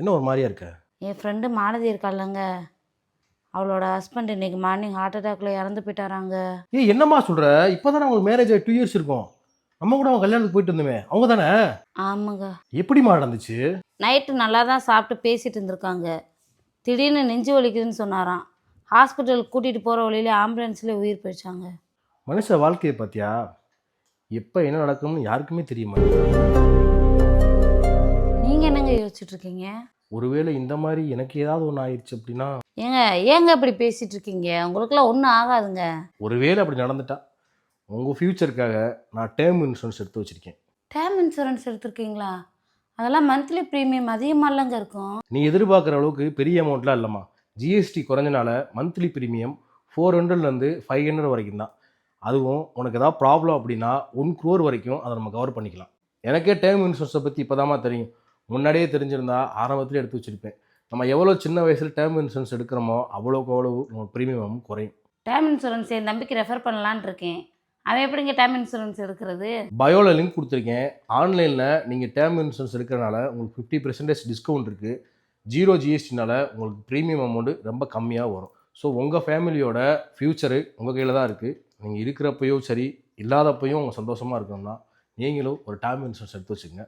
என்ன ஒரு மாதிரியா இருக்க? என் ஃப்ரெண்டு மாலதி இருக்கால்லங்க அவளோட ஹஸ்பண்ட் இன்னைக்கு மார்னிங் ஹார்ட் அட்டாக்ல இறந்து போயிட்டாராங்க. ஏய் என்னம்மா சொல்ற? இப்போதானே உங்களுக்கு மேரேஜ் ஆகி டூ இயர்ஸ் இருக்கும். நம்ம கூட அவங்க கல்யாணத்துக்கு போயிட்டு இருந்தோமே அவங்க தானே? ஆமாங்க. எப்படிம்மா நடந்துச்சு? நைட்டு நல்லா தான் சாப்பிட்டு பேசிட்டு இருந்திருக்காங்க. திடீர்னு நெஞ்சு வலிக்குதுன்னு சொன்னாராம். ஹாஸ்பிட்டலுக்கு கூட்டிகிட்டு போகிற வழியில ஆம்புலன்ஸ்லேயே உயிர் போயிடுச்சாங்க. மனுஷ வாழ்க்கையை பார்த்தியா? எப்போ என்ன நடக்கும்னு யாருக்குமே தெரியுமா இருக்கீங்க ஒருவேளை இந்த மாதிரி எனக்கு ஏதாவது ஒன்று ஆயிடுச்சு அப்படின்னா? ஏங்க ஏங்க இப்படி பேசிட்டு இருக்கீங்க உங்களுக்குலாம் ஒன்றும் ஆகாதுங்க. ஒருவேளை அப்படி நடந்துட்டா உங்கள் ஃப்யூச்சருக்காக நான் டேர்ம் இன்சூரன்ஸ் எடுத்து வச்சுருக்கேன். டேர்ம் இன்சூரன்ஸ் எடுத்திருக்கீங்களா? அதெல்லாம் மந்த்லி ப்ரீமியம் அதிகமாகலங்க இருக்கும். நீ எதிர்பார்க்குற அளவுக்கு பெரிய அமௌண்ட்லாம் இல்லைம்மா. ஜிஎஸ்டி குறைஞ்சனால மந்த்லி ப்ரீமியம் ஃபோர் ஹண்ட்ரட்லேருந்து ஃபைவ் ஹண்ட்ரட் வரைக்கும் தான். அதுவும் உனக்கு ஏதாவது ப்ராப்ளம் அப்படின்னா ஒன் க்ரோர் வரைக்கும் அதை நம்ம கவர் பண்ணிக்கலாம். எனக்கே டேர்ம் இன்சூரன்ஸை பற்றி இப்போ தெரியும். முன்னாடியே தெரிஞ்சிருந்தா ஆரம்பத்திலே எடுத்து வச்சுருப்பேன். நம்ம எவ்வளோ சின்ன வயசில் டேர்ம் இன்சூரன்ஸ் எடுக்கிறோமோ அவ்வளோக்கு அவ்வளோ நம்ம ப்ரீமியம் குறையும். டேர்ம் இன்சூரன்ஸ் என் தம்பிக்கு ரெஃபர் பண்ணலான்னு இருக்கேன். அவன் எப்படிங்க டேர்ம் இன்சூரன்ஸ் எடுக்கிறது? பயோவில் லிங்க் கொடுத்துருக்கேன். ஆன்லைனில் நீங்கள் டேர்ம் இன்சூரன்ஸ் எடுக்கிறனால உங்களுக்கு ஃபிஃப்டி பர்சன்டேஜ் டிஸ்கவுண்ட் இருக்குது ஜீரோ ஜிஎஸ்டினால உங்களுக்கு ப்ரீமியம் அமௌண்ட்டு ரொம்ப கம்மியாக வரும். ஸோ உங்கள் ஃபேமிலியோட ஃப்யூச்சரு உங்கள் கையில் தான் இருக்குது நீங்கள் இருக்கிறப்பையும் சரி இல்லாதப்பையும் உங்கள் சந்தோஷமாக இருக்கணும்னா நீங்களும் ஒரு டேர்ம் இன்சூரன்ஸ் எடுத்து வச்சுக்கோங்க.